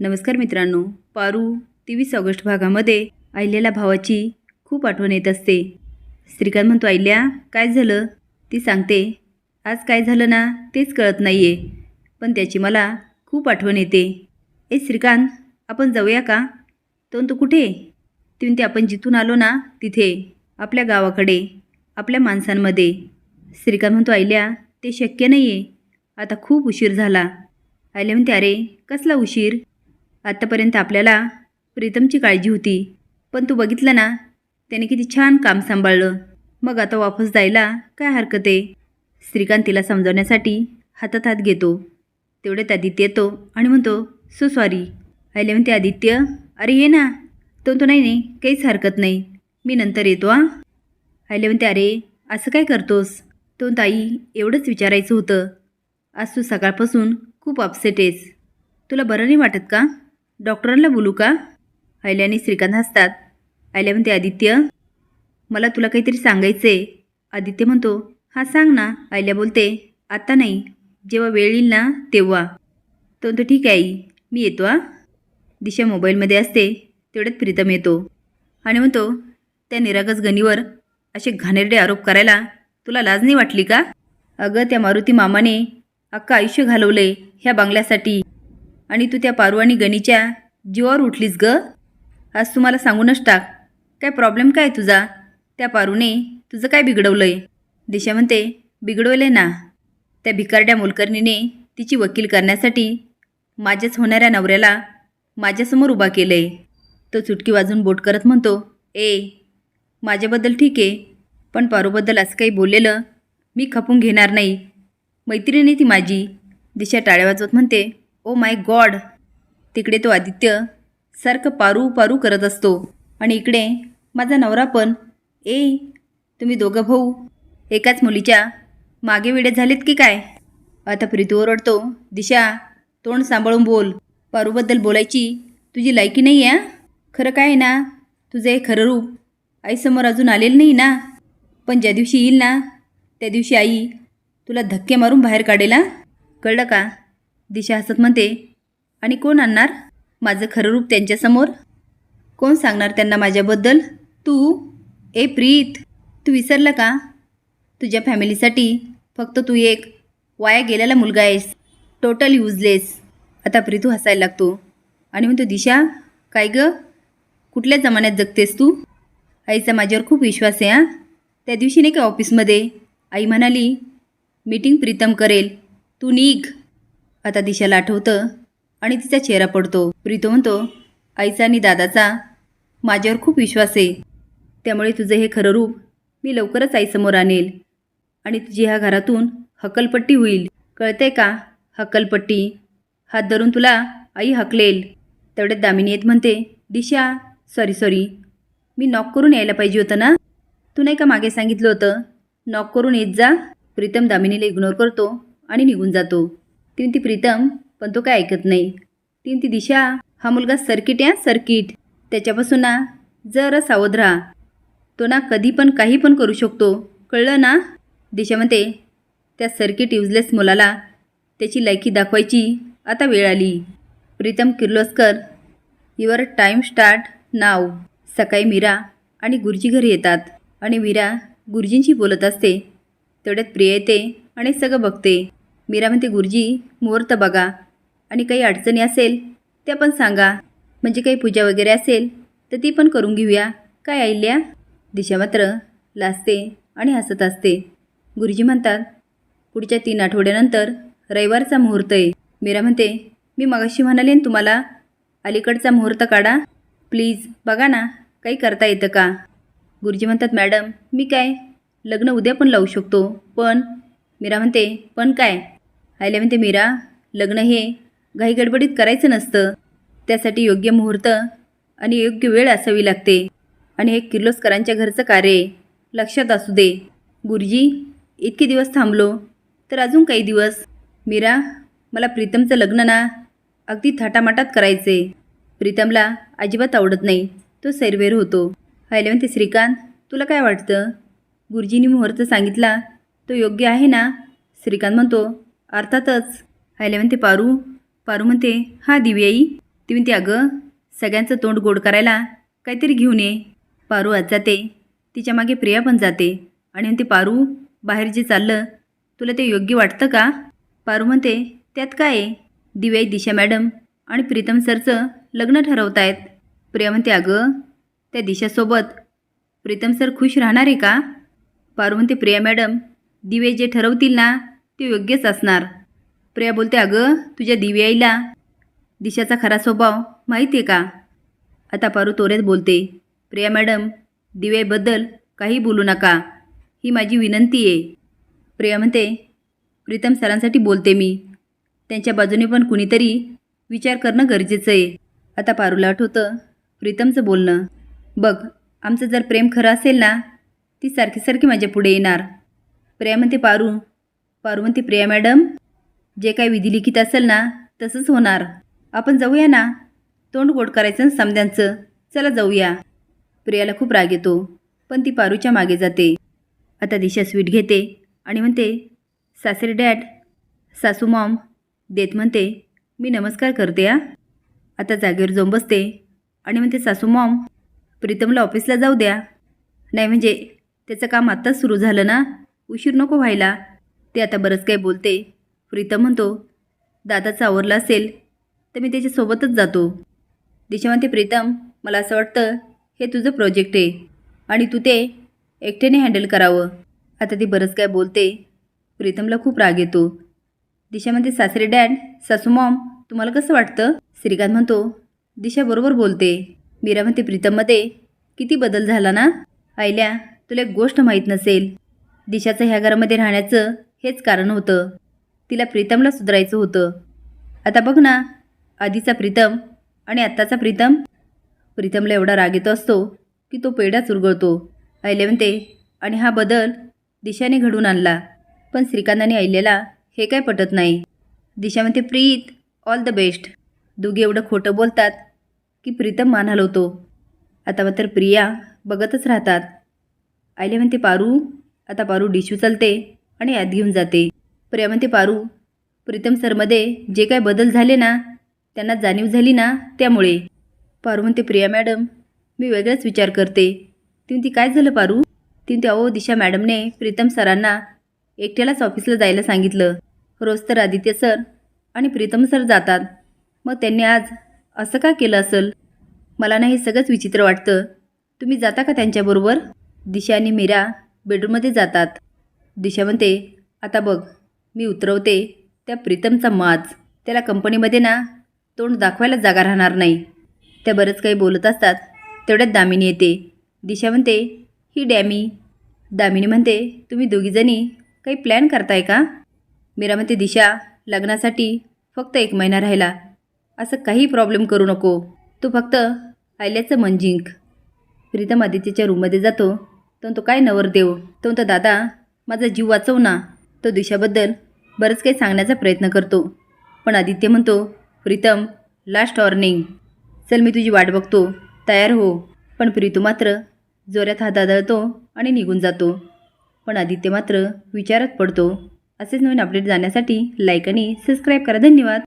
नमस्कार मित्रांनो पारू तेवीस ऑगस्ट भागामध्ये अहिल्याला भावाची खूप आठवण येत असते. श्रीकांत म्हणतो आईल्या काय झालं? ती सांगते आज काय झालं ना तेच कळत नाही आहे पण त्याची मला खूप आठवण येते. ए श्रीकांत आपण जाऊया का? तो म्हणतो कुठे? ती म्हणते आपण जिथून आलो ना तिथे आपल्या गावाकडे आपल्या माणसांमध्ये. श्रीकांत म्हणतो आईल्या ते शक्य नाही आहे आता खूप उशीर झाला. आयल्या म्हणते अरे कसला उशीर? आत्तापर्यंत आपल्याला प्रीतमची काळजी होती. पण तू बघितलं ना त्याने किती छान काम सांभाळलं. मग आता वापस जायला काय हरकत आहे? श्रीकांत तिला समजावण्यासाठी हातात हात घेतो. तेवढ्यात आदित्य येतो आणि म्हणतो सो सॉरी आयले म्हणते आदित्य अरे ये ना. तो तो नाही नाही काहीच हरकत नाही. मी नंतर येतो हां. आयले म्हणते अरे असं काय करतोस? तो ताई एवढंच विचारायचं होतं. आज तू सकाळपासून खूप अपसेट आहेस. तुला बरं नाही वाटत का? डॉक्टरांना बोलू का? आयल्या आणि श्रीकांत हसतात. आयल्या म्हणते आदित्य मला तुला काहीतरी सांगायचं आहे आदित्य म्हणतो हां सांग ना. आयल्या बोलते आत्ता नाही. जेव्हा वेळ येईल ना तेव्हा. तो म्हणतो ठीक आहे आई. मी येतो आ दिशा मोबाईलमध्ये असते तेवढ्यात प्रीतम येतो. आणि म्हणतो त्या निरागस गणीवर असे घाणेरडे आरोप करायला तुला लाज नाही वाटली का? अगं त्या मारुती मामाने अख्खं आयुष्य घालवलंय ह्या बंगल्यासाठी. आणि तू त्या पारू आणि गणीच्या जीवावर उठलीस ग? आज तुम्हाला सांगूनच टाक. काय प्रॉब्लेम काय तुझा? त्या पारूने तुझं काय बिघडवलंय? दिशा म्हणते बिघडवलंय ना. त्या भिकारड्या मोलकर्णीने तिची वकील करण्यासाठी माझ्याच होणाऱ्या नवऱ्याला माझ्यासमोर उभा केलंय. तो चुटकी वाजून बोट करत म्हणतो ए माझ्याबद्दल ठीक आहे पण पारूबद्दल असं काही बोललेलं मी खपून घेणार नाही. मैत्रिणी ती माझी. दिशा टाळ्या वाजवत म्हणते ओ माय गॉड तिकडे तो आदित्य सारखं पारू पारू करत असतो. आणि इकडे माझा नवरा पण ए तुम्ही दोघं भाऊ एकाच मुलीच्या मागे वेडे झालेत की काय? आता प्रीतू ओरडतो दिशा तोंड सांभाळून बोल. पारूबद्दल बोलायची तुझी लायकी नाही आहे खरं काय ना? तुझं हे खरं रूप आईसमोर अजून आलेलं नाही ना? पण ज्या दिवशी येईल ना त्या दिवशी आई तुला धक्के मारून बाहेर काढेल कळलं का? दिशा हसत म्हणते आणि कोण आणणार? माझं खरं रूप त्यांच्यासमोर? कोण सांगणार त्यांना माझ्याबद्दल? तू? ए प्रीत! तू विसरलं का? तुझ्या फॅमिलीसाठी फक्त तू एक वाया गेलेला मुलगा आहेस. टोटल युजलेस आता प्रीतू हसायला लागतो आणि म्हणतो दिशा काय ग? कुठल्या जमान्यात जगतेस तू? आईचा माझ्यावर खूप विश्वास आहे हां. त्या दिवशी नाही का ऑफिसमध्ये आई म्हणाली मीटिंग प्रीतम करेल. तू निघ. आता दिशाला आठवतं आणि तिचा चेहरा पडतो. प्रीतो म्हणतो आईचा आणि दादाचा माझ्यावर खूप विश्वास आहे. त्यामुळे तुझं हे खरं रूप मी लवकरच आईसमोर आणेल आणि तुझी ह्या घरातून हकलपट्टी होईल. कळते का? हकलपट्टी. हात धरून तुला आई हकलेल. तेवढ्यात दामिनी येत म्हणते दिशा सॉरी सॉरी मी नॉक करून यायला पाहिजे होतं ना? तू नाही का मागे सांगितलं होतं नॉक करून येत जा. प्रीतम दामिनीला इग्नोर करतो आणि निघून जातो. तीन ती प्रीतम पण तो काय ऐकत नाही. तीन ती दिशा हा मुलगा सर्किट या सर्किट. त्याच्यापासून ना जरा सावध राहा. तो ना कधी पण काही पण करू शकतो. कळलं ना? दिशा म्हणते त्या सर्किट युजलेस मुलाला त्याची लायकी दाखवायची. आता वेळ आली. Pritam Kirloskar your time start नाव सकाळी मीरा आणि गुरुजी घरी येतात आणि मीरा गुरुजींशी बोलत असते. तेवढ्यात प्रिया येते आणि सगळं बघते. मीरा म्हणते गुरुजी मुहूर्त बघा. आणि काही अडचणी असेल त्या पण सांगा. म्हणजे काही पूजा वगैरे असेल तर ती पण करून घेऊया. काय आईल्या? दिशा मात्र लाजते आणि हसत असते. गुरुजी म्हणतात पुढच्या तीन आठवड्यानंतर रविवारचा मुहूर्त आहे. मीरा म्हणते मी मगाशी म्हणाले ना तुम्हाला अलीकडचा मुहूर्त काढा. प्लीज बघा ना काही करता येतं का? गुरुजी म्हणतात मॅडम मी काय लग्न उद्या पण लावू शकतो. पण मीरा म्हणते पण काय आयल्या म्हणते मीरा लग्न हे घाई गडबडीत करायचं नसतं. त्यासाठी योग्य मुहूर्त आणि योग्य वेळ असावी लागते. आणि हे किर्लोस्करांच्या घरचं कार्य लक्षात असू दे. गुरुजी इतके दिवस थांबलो तर अजून काही दिवस. मीरा मला प्रीतमचं लग्न ना अगदी थाटामाटात करायचे प्रीतमला अजिबात आवडत नाही. तो सैरवेर होतो. आयले म्हणते श्रीकांत तुला काय वाटतं? गुरुजींनी मुहूर्त सांगितला तो योग्य आहे ना? श्रीकांत म्हणतो अर्थातच. हायला म्हणते पारू पारू म्हणते हा दिव्याई ती म्हणते अगं सगळ्यांचं तोंड गोड करायला काहीतरी घेऊन ये. पारू आज जाते. तिच्यामागे प्रिया पण जाते. आणि म्हणते पारू बाहेर जे चाललं तुला ते योग्य वाटतं का? पारू म्हणते त्यात काय आहे? दिव्याई दिशा मॅडम आणि प्रीतम सरचं लग्न ठरवत आहेत प्रिया म्हणते अगं त्या दिशासोबत प्रीतम सर खुश राहणार आहे का? पारू म्हणते प्रिया मॅडम दिवे जे ठरवतील ना ते योग्यच असणार. प्रिया बोलते अगं तुझ्या दिव्याईला दिशाचा खरा स्वभाव माहिती आहे का? आता पारू तोरेच बोलते प्रिया मॅडम दिव्याईबद्दल काही बोलू नका. ही माझी विनंती आहे. प्रिया म्हणते प्रीतम सरांसाठी बोलते मी. त्यांच्या बाजूने पण कुणीतरी विचार करणं गरजेचं आहे. आता पारूला आठवतं प्रीतमचं बोलणं. बघ आमचं जर प्रेम खरं असेल ना ती सारखी सारखी माझ्या पुढे येणार. प्रिया म्हणते पारू पार्वती प्रिया मॅडम जे काय विधिलिखित असेल ना तसंच होणार. आपण जाऊया ना? तोंड गोड करायचं समद्यांचं. चला जाऊया. प्रियाला खूप राग येतो पण ती पारूच्या मागे जाते. आता दिशा स्वीट घेते आणि म्हणते सासरे डॅड सासू मॉम देत म्हणते मी नमस्कार करते आ आता जागेवर जाऊन बसते आणि म्हणते सासू मॉम प्रीतमला ऑफिसला जाऊ द्या. नाही म्हणजे त्याचं काम आत्ताच सुरू झालं ना? उशीर नको व्हायला. ते आता बरंच काही बोलते. प्रीतम म्हणतो दादाचं चावरला असेल तर मी त्याच्यासोबतच जातो. दिशा म्हणते प्रीतम मला असं वाटतं हे तुझं प्रोजेक्ट आहे आणि तू ते एकट्याने हँडल करावं. आता ती बरंच काय बोलते. प्रीतमला खूप राग येतो. दिशा म्हणते सासरे डॅड सासू मॉम तुम्हाला कसं वाटतं? श्रीकांत म्हणतो दिशा बरोबर बोलते. मीरा म्हणते प्रीतममध्ये किती बदल झाला ना? आयल्या तुला एक गोष्ट माहीत नसेल. दिशाचं ह्या घरामध्ये राहण्याचं हेच कारण होतं. तिला प्रीतमला सुधारायचं होतं. आता बघ ना आधीचा प्रीतम आणि आत्ताचा प्रीतम. प्रीतमला एवढा राग येतो असतो की तो पेढाच उरगळतो. आयल्या म्हणते आणि हा बदल दिशाने घडून आणला. पण श्रीकांताने आणि हे काय पटत नाही. दिशा म्हणते प्रीत ऑल द बेस्ट दोघे एवढं खोटं बोलतात की प्रीतम मान हलवतो. आता मात्र प्रिया बघतच राहतात. आईले म्हणते पारू आता पारू डिशू चालते. आणि आत घेऊन जाते. प्रेमते पारू प्रीतम सरमध्ये जे काय बदल झाले ना त्यांना जाणीव झाली ना त्यामुळे. पारू म्हणते प्रिया मॅडम मी वेगळाच विचार करते. ती काय झालं पारू? ती ते अहो दिशा मॅडमने प्रीतम सरांना एकट्यालाच ऑफिसला जायला सांगितलं. रोज तर आदित्य सर आणि प्रीतम सर जातात. मग त्यांनी आज असं का केलं असेल? मला ना हे सगळंच विचित्र वाटतं. तुम्ही जाता का त्यांच्याबरोबर? दिशा आणि मीरा बेडरूममध्ये जातात. दिशा म्हणते आता बघ मी उतरवते त्या प्रीतमचा माज त्याला कंपनीमध्ये ना तोंड दाखवायला जागा राहणार नाही. त्या बरंच काही बोलत असतात. तेवढ्यात दामिनी येते. दिशा म्हणते ही डॅमी. दामिनी म्हणते तुम्ही दोघीजणी काही प्लॅन करताय का? मीरा म्हणते दिशा लग्नासाठी फक्त एक महिना राहिला. असं काही प्रॉब्लेम करू नको. तू फक्त आयल्याचं मन जिंक. प्रीतम आदित्यच्या रूममध्ये जातो. तर तो काय नवरदेव? तो म्हणतो दादा माझा जीव वाचव ना. तो दिशाबद्दल बरंच काही सांगण्याचा प्रयत्न करतो. पण आदित्य म्हणतो प्रीतम लास्ट वॉर्निंग चल मी तुझी वाट बघतो. तयार हो. पण प्रीतू मात्र जोऱ्यात हात आदळतो आणि निघून जातो. पण आदित्य मात्र विचारात पडतो. असेच नवीन अपडेट जाण्यासाठी लाईक आणि सबस्क्राईब करा. धन्यवाद.